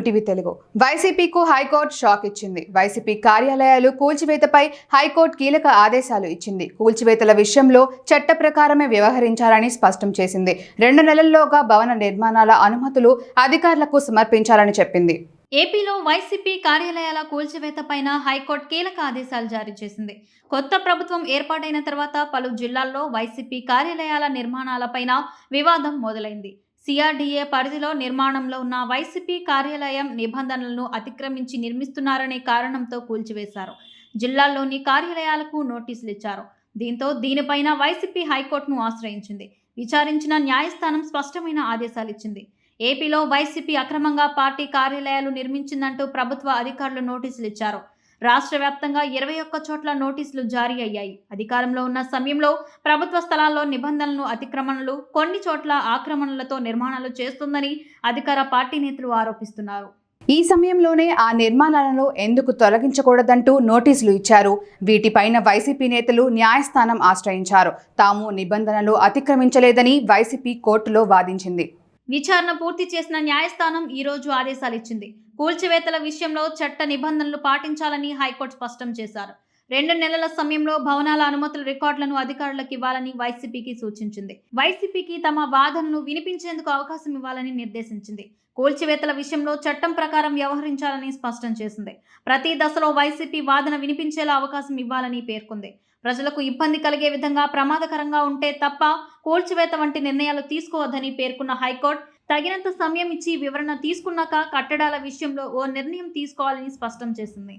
UTV Telugu. వైసీపీకు high court shock ఇచ్చింది. YCP కార్యాలయాలు కూల్చివేతపై హైకోర్టు కీలక ఆదేశాలు ఇచ్చింది. కూల్చివేతల విషయంలో చట్ట ప్రకారమే వ్యవహరించాలని స్పష్టం చేసింది. రెండు నెలల్లోగా భవన నిర్మాణాల అనుమతులు అధికారులకు సమర్పించాలని చెప్పింది. ఏపీలో వైసీపీ కార్యాలయాల కూల్చివేతపైన హైకోర్టు కీలక ఆదేశాలు జారీ చేసింది. కొత్త ప్రభుత్వం ఏర్పాటైన తర్వాత పలు జిల్లాల్లో వైసీపీ కార్యాలయాల నిర్మాణాలపైన వివాదం మొదలైంది. సిఆర్డీఏ పరిధిలో నిర్మాణంలో ఉన్న వైసీపీ కార్యాలయం నిబంధనలను అతిక్రమించి నిర్మిస్తున్నారనే కారణంతో కూల్చివేశారు. జిల్లాల్లోని కార్యాలయాలకు నోటీసులు ఇచ్చారు. దీంతో దీనిపైన వైసీపీ హైకోర్టును ఆశ్రయించింది. విచారించిన న్యాయస్థానం స్పష్టమైన ఆదేశాలు ఇచ్చింది. ఏపీలో వైసీపీ అక్రమంగా పార్టీ కార్యాలయాలు నిర్మించిందంటూ ప్రభుత్వ అధికారులు నోటీసులు ఇచ్చారు. రాష్ట్ర వ్యాప్తంగా ఇరవై ఒక్క చోట్ల నోటీసులు జారీ అయ్యాయి. అధికారంలో ఉన్న సమయంలో ప్రభుత్వ స్థలాల్లో నిబంధనలను అతిక్రమణలు కొన్ని చోట్ల ఆక్రమణలతో నిర్మాణాలు చేస్తుందని అధికార పార్టీ నేతలు ఆరోపిస్తున్నారు. ఈ సమయంలోనే ఆ నిర్మాణాలను ఎందుకు తొలగించకూడదంటూ నోటీసులు ఇచ్చారు. వీటిపైన వైసీపీ నేతలు న్యాయస్థానం ఆశ్రయించారు. తాము నిబంధనలు అతిక్రమించలేదని వైసీపీ కోర్టులో వాదించింది. విచారణ పూర్తి చేసిన న్యాయస్థానం ఈ రోజు ఆదేశాలు ఇచ్చింది. కూల్చివేతల విషయంలో చట్ట నిబంధనలు పాటించాలని హైకోర్టు స్పష్టం చేశారు. రెండు నెలల సమయంలో భవనాల అనుమతుల రికార్డులను అధికారులకు ఇవ్వాలని వైసీపీకి సూచించింది. వైసీపీకి తమ వాదనను వినిపించేందుకు అవకాశం ఇవ్వాలని నిర్దేశించింది. కూల్చివేతల విషయంలో చట్టం ప్రకారం వ్యవహరించాలని స్పష్టం చేసింది. ప్రతి దశలో వైసీపీ వాదన వినిపించేలా అవకాశం ఇవ్వాలని పేర్కొంది. ప్రజలకు ఇబ్బంది కలిగే విధంగా ప్రమాదకరంగా ఉంటే తప్ప కూల్చివేత వంటి నిర్ణయాలు తీసుకోవద్దని పేర్కొన్న హైకోర్టు తగినంత సమయం ఇచ్చి వివరణ తీసుకున్నాక కట్టడాల విషయంలో ఓ నిర్ణయం తీసుకోవాలని స్పష్టం చేసింది.